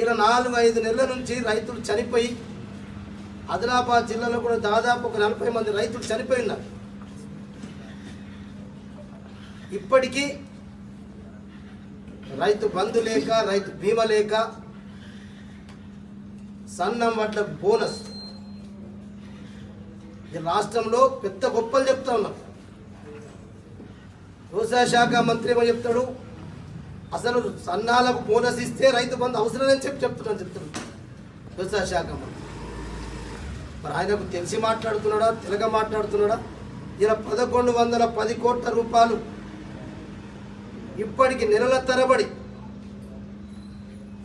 ఇలా నాలుగు ఐదు నెలల నుంచి రైతులు చనిపోయి ఆదిలాబాద్ జిల్లాలో కూడా దాదాపు ఒక నలభై మంది రైతులు చనిపోయి ఉన్నారు ఇప్పటికీ రైతు బంధు లేక రైతు బీమా లేక సన్నం వడ్ల బోనస్. ఈ రాష్ట్రంలో పెద్ద గొప్పలు చెప్తా ఉన్నాం వ్యవసాయ శాఖ మంత్రి ఏమో చెప్తాడు అసలు సన్నాలకు బోనస్ ఇస్తే రైతు బంధు అవసరమని చెప్పి చెప్తున్నాను చెప్తున్నాను వ్యవసాయ శాఖ మంత్రి మరి ఆయనకు తెలిసి మాట్లాడుతున్నాడా తెలగ మాట్లాడుతున్నాడా? ఇలా పదకొండు వందల పది కోట్ల రూపాయలు ఇప్పటికి నెలల తరబడి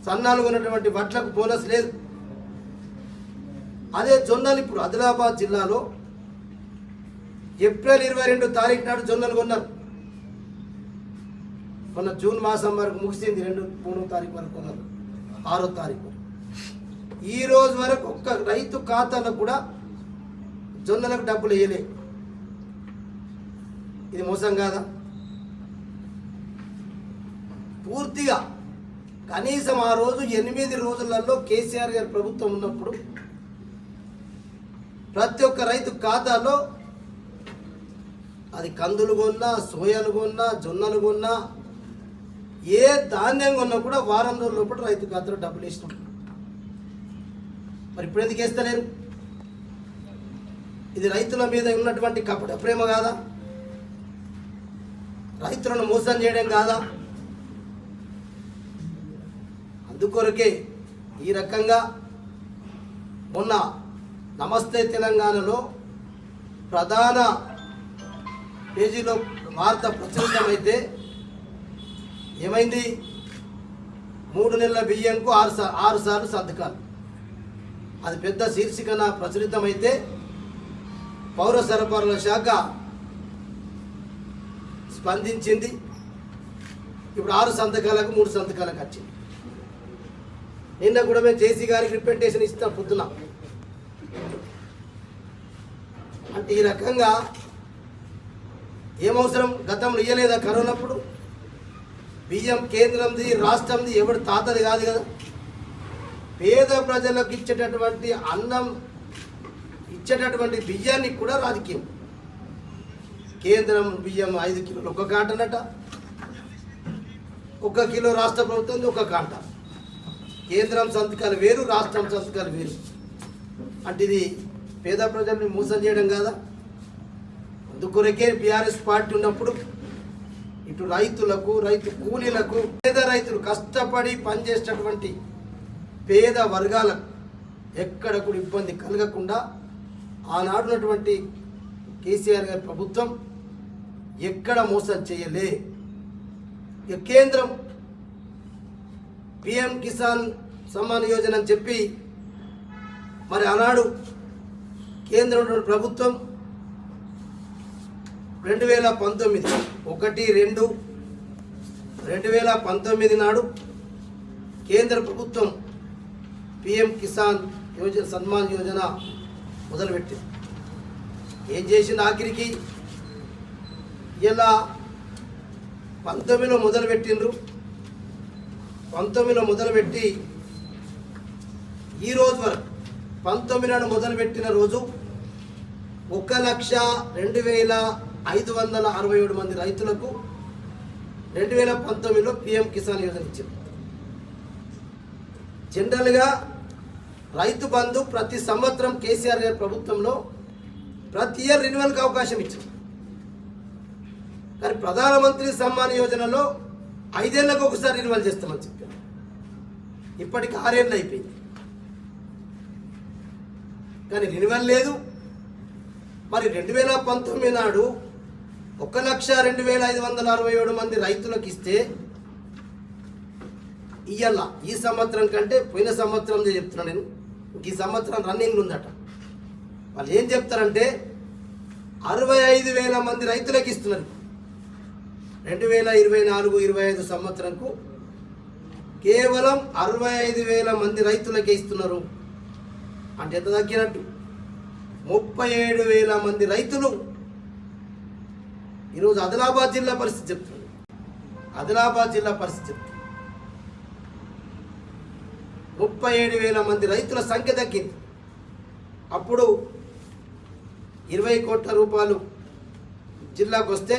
సన్నాలు ఉన్నటువంటి వడ్లకు బోనస్ లేదు. అదే జొన్నలు ఇప్పుడు ఆదిలాబాద్ జిల్లాలో ఏప్రిల్ ఇరవై రెండు తారీఖు నాడు జొన్నలు కొన్నారు. మొన్న జూన్ మాసం వరకు ముగిసింది రెండు మూడో తారీఖు వరకు కొన్నారు ఆరో తారీఖు. వరకు ఈ రోజు వరకు ఒక్క రైతు ఖాతాలో కూడా జొన్నలకు డబ్బులు వేయలే. ఇది మోసం కాదా? పూర్తిగా కనీసం ఆ రోజు ఎనిమిది రోజులలో కేసీఆర్ గారి ప్రభుత్వం ఉన్నప్పుడు ప్రతి ఒక్క రైతు ఖాతాలో అది కందులు కొన్నా సోయాలు కొన్నా జొన్నలు కొన్నా ఏ ధాన్యం కొన్నా కూడా వారం రోజుల లోపల రైతు ఖాతాలో డబ్బులు ఇష్టం మరి ఇప్పుడు ఎందుకు వేస్తలేరు? ఇది రైతుల మీద ఉన్నటువంటి కపట ప్రేమ కాదా? రైతులను మోసం చేయడం కాదా? అందుకొరకే ఈ రకంగా మొన్న నమస్తే తెలంగాణలో ప్రధాన పేజీలో వార్త ప్రచురితమైతే ఏమైంది? మూడు నెలల బియ్యంకు ఆరు సార్ ఆరు సార్లు సంతకాలు. అది పెద్ద శీర్షికన ప్రచురితమైతే పౌర సరఫరాల శాఖ స్పందించింది. ఇప్పుడు ఆరు సంతకాలకు మూడు సంతకాలకు వచ్చింది. నిన్న కూడా మేము జేసీ గారికి రిప్రజెంటేషన్ ఇస్తాం పొద్దున. అంటే ఈ రకంగా ఏమవసరం? గతంలో ఇయ్యలేదా కరోనప్పుడు బియ్యం కేంద్రంది రాష్ట్రంది ఎవడు తాతది కాదు కదా. పేద ప్రజలకు ఇచ్చేటటువంటి అన్నం ఇచ్చేటటువంటి బియ్యాన్ని కూడా రాజకీయం. కేంద్రం బియ్యం ఐదు కిలోలు ఒక కాంటనట. ఒక కిలో రాష్ట్ర ప్రభుత్వం ఒక కాంట. కేంద్రం సంతకాలు వేరు రాష్ట్రం సంతకాలు వేరు. అంటే ఇది పేద ప్రజల్ని మోసం చేయడం కాదా? అందుకొరకే బీఆర్ఎస్ పార్టీ ఉన్నప్పుడు ఇటు రైతులకు రైతు కూలీలకు పేద రైతులు కష్టపడి పనిచేసేటటువంటి పేద వర్గాలకు ఎక్కడ కూడా ఇబ్బంది కలగకుండా ఆనాడున్నటువంటి కేసీఆర్ గారి ప్రభుత్వం ఎక్కడ మోసం చేయలే. ఇక కేంద్రం పిఎం కిసాన్ సమ్మాన్ యోజన అని చెప్పి మరి ఆనాడు కేంద్రం ప్రభుత్వం రెండు వేల పంతొమ్మిది. ఒకటి రెండు. రెండు వేల పంతొమ్మిది నాడు కేంద్ర ప్రభుత్వం పిఎం కిసాన్ యోజన సన్మాన్ యోజన మొదలుపెట్టింది. ఏం చేసింది ఆఖరికి? ఇలా పంతొమ్మిదిలో మొదలుపెట్టిండ్రు. పంతొమ్మిదిలో మొదలుపెట్టి ఈరోజు వరకు పంతొమ్మిది నాడు మొదలుపెట్టిన రోజు ఒక లక్ష రెండు వేల ఐదు వందల అరవై ఏడు మంది రైతులకు రెండు వేల పంతొమ్మిదిలో పిఎం కిసాన్ యోజన ఇచ్చింది జనరల్గా రైతు బంధు ప్రతి సంవత్సరం కేసీఆర్ గారి ప్రభుత్వంలో ప్రతి ఇయర్ రెన్యువల్కి అవకాశం ఇచ్చింది కానీ ప్రధానమంత్రి సమ్మాన్ యోజనలో ఐదేళ్ళకు ఒకసారి రెన్యువల్ చేస్తామని చెప్పారు. ఇప్పటికి ఆరేళ్ళు అయిపోయింది. కానీ రెన్యువల్ లేదు. మరి రెండు వేల పంతొమ్మిది నాడు ఒక లక్ష రెండు వేల ఐదు వందల అరవై ఏడు మంది రైతులకు ఇస్తే ఇయ్యాల ఈ సంవత్సరం కంటే పోయిన సంవత్సరం చెప్తున్నా నేను. ఈ సంవత్సరం రన్నింగ్ ఉందట. వాళ్ళు ఏం చెప్తారంటే అరవై ఐదు వేల మంది రైతులకు ఇస్తున్నారు రెండు వేల ఇరవై నాలుగు ఇరవై ఐదు సంవత్సరంకు కేవలం అరవై ఐదు వేల మంది రైతులకే ఇస్తున్నారు. అంటే ఎంత తగ్గినట్టు? ముప్పై ఏడు వేల మంది రైతులు ఈరోజు ఆదిలాబాద్ జిల్లా పరిస్థితి చెప్తుంది ఆదిలాబాద్ జిల్లా పరిస్థితి చెప్తుంది ముప్పై ఏడు వేల మంది రైతుల సంఖ్య తగ్గింది. అప్పుడు ఇరవై కోట్ల రూపాయలు జిల్లాకు వస్తే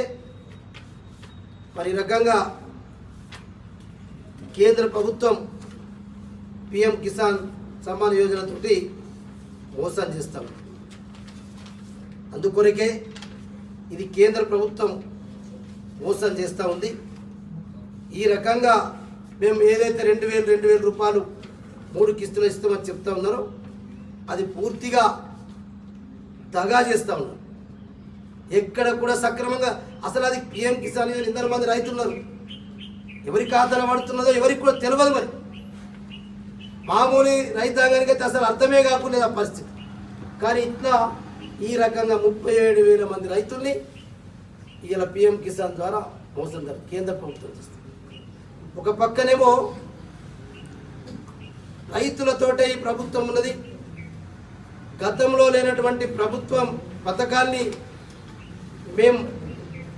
మరి రకంగా కేంద్ర ప్రభుత్వం పిఎం కిసాన్ సమ్మాన్ యోజనతోటి మోసం చేస్తాం. అందుకొరకే ఇది కేంద్ర ప్రభుత్వం మోసం చేస్తూ ఉంది. ఈ రకంగా మేము ఏదైతే రెండు వేలు రెండు వేల రూపాయలు మూడు కిస్తులు ఇస్తామని చెప్తా ఉన్నారో అది పూర్తిగా దగా చేస్తూ ఉన్నారు. ఎక్కడ కూడా సక్రమంగా అసలు అది పిఎం కిసాన్ యోజన ఇందరు మంది రైతున్నారు. ఎవరి ఖాతాలో పడుతున్నదో ఎవరికి కూడా తెలియదు మరి. మామూలు రైతాంగానికి అయితే అసలు అర్థమే కాకుండా ఆ పరిస్థితి. కానీ ఇట్లా ఈ రకంగా ముప్పై ఏడు వేల మంది రైతుల్ని ఇలా పిఎం కిసాన్ ద్వారా మోసం కేంద్ర ప్రభుత్వం చేస్తుంది. ఒక పక్కనేమో రైతులతోటే ఈ ప్రభుత్వం ఉన్నది. గతంలో లేనటువంటి ప్రభుత్వం పథకాల్ని మేము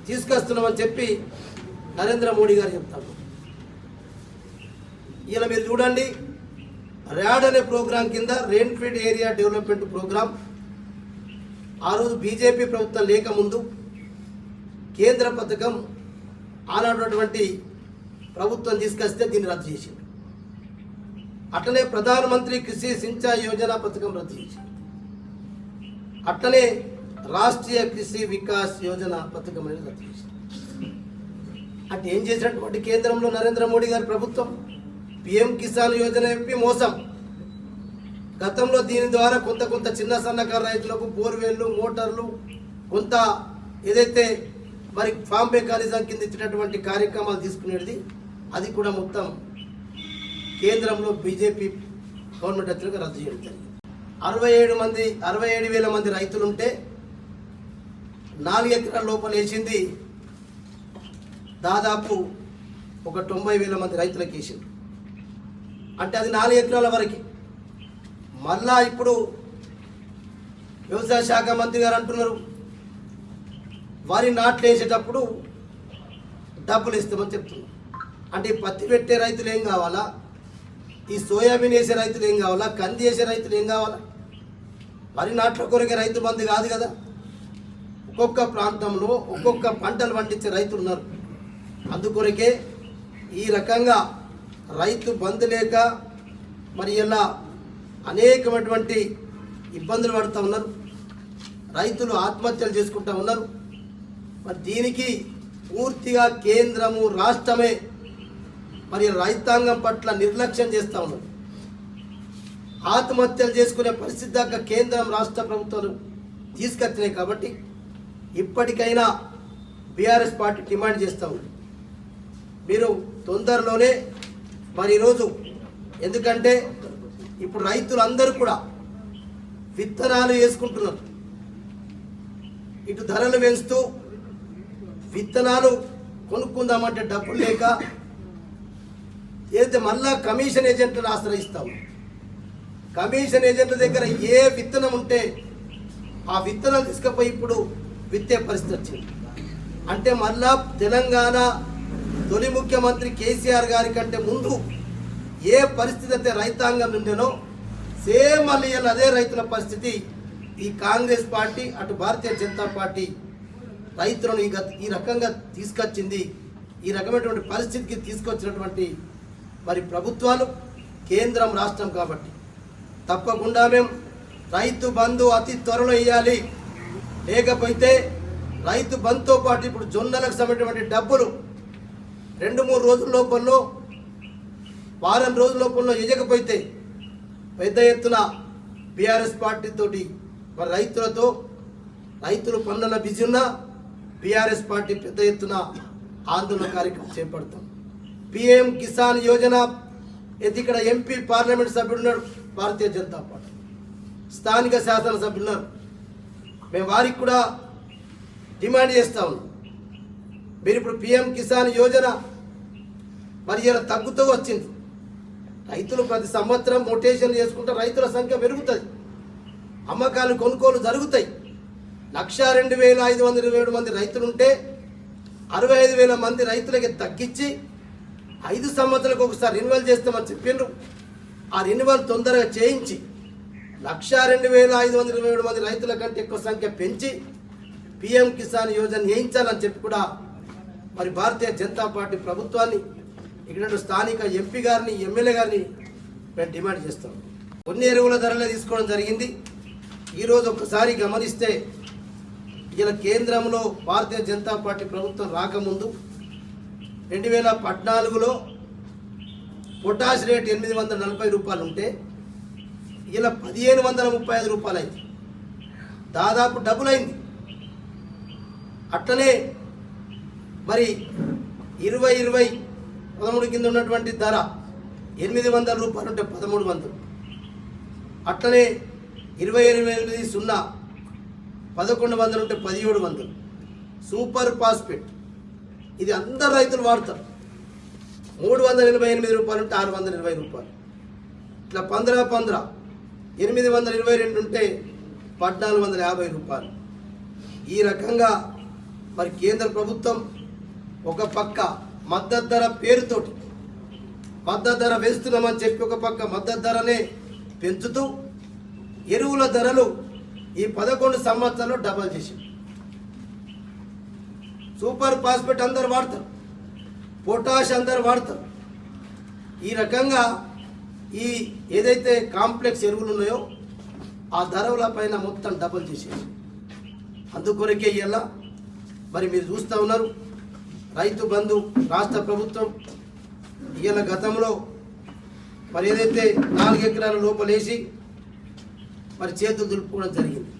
తీసుకొస్తున్నామని చెప్పి నరేంద్ర మోడీ గారు చెప్తాము ఇలా మీరు చూడండి ర్యాడ్ అనే ప్రోగ్రాం కింద rain fed area development program ఆ రోజు బీజేపీ ప్రభుత్వం లేకముందు కేంద్ర పథకం ఆనాడున్నటువంటి ప్రభుత్వం తీసుకొస్తే దీన్ని రద్దు చేసింది అట్లనే ప్రధానమంత్రి కృషి సించాయి యోజన పథకం రద్దు చేసింది అట్లనే రాష్ట్రీయ కృషి వికాస్ యోజన పథకం అనేది రద్దు చేసింది అంటే ఏం చేసినటువంటి కేంద్రంలో నరేంద్ర మోడీ గారి ప్రభుత్వం పిఎం కిసాన్ యోజన చెప్పి మోసం. గతంలో దీని ద్వారా కొంత కొంత చిన్న సన్నకారు రైతులకు బోర్వెల్లు మోటార్లు కొంత ఏదైతే మరి ఫామ్ మెకానిజం కింద ఇచ్చినటువంటి కార్యక్రమాలు తీసుకునేది అది కూడా మొత్తం కేంద్రంలో బీజేపీ గవర్నమెంట్ వచ్చినాక రద్దు చేయడం జరిగింది. అరవై ఏడు మంది అరవై ఏడు వేల మంది రైతులుంటే నాలుగు ఎకరాల లోపల వేసింది దాదాపు ఒక తొంభై వేల మంది రైతులకు వేసింది. అంటే అది నాలుగు ఎకరాల వరకు. మళ్ళా ఇప్పుడు వ్యవసాయ శాఖ మంత్రి గారు అంటున్నారు. వరి నాట్లు వేసేటప్పుడు డబ్బులు ఇస్తామని చెప్తున్నారు. అంటే పత్తి పెట్టే రైతులు ఏం కావాలా? ఈ సోయాబీన్ వేసే రైతులు ఏం కావాలా? కంది వేసే రైతులు ఏం కావాలా? వరి నాట్ల కొరకే రైతు బంధు కాదు కదా. ఒక్కొక్క ప్రాంతంలో ఒక్కొక్క పంటలు పండించే రైతులు ఉన్నారు. అందుకొరకే ఈ రకంగా రైతు బంధు లేక మరి ఇలా అనేకమైనటువంటి ఇబ్బందులు పడుతూ ఉన్నారు. రైతులు ఆత్మహత్యలు చేసుకుంటూ ఉన్నారు. మరి దీనికి పూర్తిగా కేంద్రము రాష్ట్రమే మరి రైతాంగం పట్ల నిర్లక్ష్యం చేస్తూ ఉన్నారు. ఆత్మహత్యలు చేసుకునే పరిస్థితి దాకా కేంద్రం రాష్ట్ర ప్రభుత్వాలు తీసుకొచ్చినాయి కాబట్టి ఇప్పటికైనా బీఆర్ఎస్ పార్టీ డిమాండ్ చేస్తూ ఉంది. మీరు తొందరలోనే మరి ఈరోజు ఎందుకంటే ఇప్పుడు రైతులందరూ కూడా విత్తనాలు వేసుకుంటున్నారు. ఇటు ధరలు పెంచుతూ విత్తనాలు కొనుక్కుందామంటే డబ్బులు లేక ఏదైతే మళ్ళా కమిషన్ ఏజెంట్లను ఆశ్రయిస్తాము కమిషన్ ఏజెంట్ల దగ్గర ఏ విత్తనం ఉంటే ఆ విత్తనం తీసుకుపోయి ఇప్పుడు విత్తే పరిస్థితి వచ్చింది. అంటే మళ్ళా తెలంగాణ తొలి ముఖ్యమంత్రి కేసీఆర్ గారి కంటే ముందు ఏ పరిస్థితి అయితే రైతాంగం నుండేనో సేమ్ మళ్ళీ అదే రైతుల పరిస్థితి. ఈ కాంగ్రెస్ పార్టీ అటు భారతీయ జనతా పార్టీ రైతులను ఈ ఈ రకంగా తీసుకొచ్చింది. ఈ రకమైనటువంటి పరిస్థితికి తీసుకొచ్చినటువంటి మరి ప్రభుత్వాలు కేంద్రం రాష్ట్రం కాబట్టి. తప్పకుండా మేము రైతు బంధు అతి త్వరలో వేయాలి లేకపోతే రైతు బంధుతో పాటు ఇప్పుడు జొన్నలకు సంబంధించినటువంటి డబ్బులు రెండు మూడు రోజుల లోపల్లో వారం రోజుల లోపల ఇవ్వకపోతే పెద్ద ఎత్తున బీఆర్ఎస్ పార్టీతోటి మరి రైతులతో రైతులు పనుల బిజీ ఉన్నా బీఆర్ఎస్ పార్టీ పెద్ద ఎత్తున ఆందోళన కార్యక్రమం చేపడతాం. పిఎం కిసాన్ యోజన ఇది ఇక్కడ ఎంపీ పార్లమెంట్ సభ్యుడు ఉన్నాడు భారతీయ జనతా పార్టీ. స్థానిక శాసనసభ్యులు ఉన్నారు. మేము వారికి కూడా డిమాండ్ చేస్తా ఉన్నాం. మీరు ఇప్పుడు పిఎం కిసాన్ యోజన మరి ఇలా తగ్గుతూ వచ్చింది. రైతులు ప్రతి సంవత్సరం మొటేషన్లు చేసుకుంటే రైతుల సంఖ్య పెరుగుతుంది అమ్మకాలు కొనుగోలు జరుగుతాయి. లక్ష రెండు వేల ఐదు వందల ఇరవై ఏడు మంది రైతులు ఉంటే అరవై ఐదు వేల మంది రైతులకి తగ్గించి ఐదు సంవత్సరాలకు ఒకసారి రెన్యువల్ చేస్తామని చెప్పిండ్రు. ఆ రెన్యువల్ తొందరగా చేయించి లక్ష రెండు వేల ఐదు వందల ఇరవై ఏడు మంది రైతుల కంటే ఎక్కువ సంఖ్య పెంచి పిఎం కిసాన్ యోజన వేయించాలని చెప్పి కూడా మరి భారతీయ జనతా పార్టీ ప్రభుత్వాన్ని ఇక్కడ స్థానిక ఎంపీ గారిని ఎమ్మెల్యే గారిని మేము డిమాండ్ చేస్తాం. కొన్ని ఎరువుల ధరలే తీసుకోవడం జరిగింది. ఈరోజు ఒకసారి గమనిస్తే ఇలా కేంద్రంలో భారతీయ జనతా పార్టీ ప్రభుత్వం రాకముందు రెండు వేల పద్నాలుగులో పొటాష్ రేట్ ఎనిమిది వందల నలభై రూపాయలు ఉంటే ఇలా పదిహేను వందల ముప్పై ఐదు రూపాయలు అయింది దాదాపు డబుల్ అయింది అట్లనే మరి ఇరవై ఇరవై పదమూడు కింద ఉన్నటువంటి ధర ఎనిమిది వందల రూపాయలు ఉంటే పదమూడు వందలు. అట్లనే ఇరవై ఇరవై ఎనిమిది సున్నా పదకొండు వందలు ఉంటే పదిహేడు వందలు. Super phosphate. ఇది అందరు రైతులు వాడతారు. మూడు వందల ఎనభై ఎనిమిది రూపాయలు ఉంటే ఆరు వందల ఇరవై రూపాయలు. ఇట్లా పంద్ర పంద్ర ఎనిమిది వందల ఇరవై రెండు ఉంటే పద్నాలుగు వందల యాభై రూపాయలు. ఈ రకంగా మరి కేంద్ర ప్రభుత్వం ఒక పక్క మద్దతు ధర పేరుతోటి మద్దతు ధర వేస్తున్నామని చెప్పి ఒక పక్క మద్దతు ధరనే పెంచుతూ ఎరువుల ధరలు ఈ పదకొండు సంవత్సరాల్లో డబల్ చేసింది. సూపర్ ఫాస్ఫేట్ అందరు వాడతారు పొటాష్ అందరు వాడతారు. ఈ రకంగా ఈ ఏదైతే కాంప్లెక్స్ ఎరువులు ఉన్నాయో ఆ ధరల పైన మొత్తం డబల్ చేసేసి అందుకొరకే ఇలా మరి మీరు చూస్తూ ఉన్నారు. రైతు బంధు రాష్ట్ర ప్రభుత్వం ఇవాళ గతంలో మరి ఏదైతే నాలుగు ఎకరాల లోపలేసి మరి చేతులు దులుపుకోవడం జరిగింది.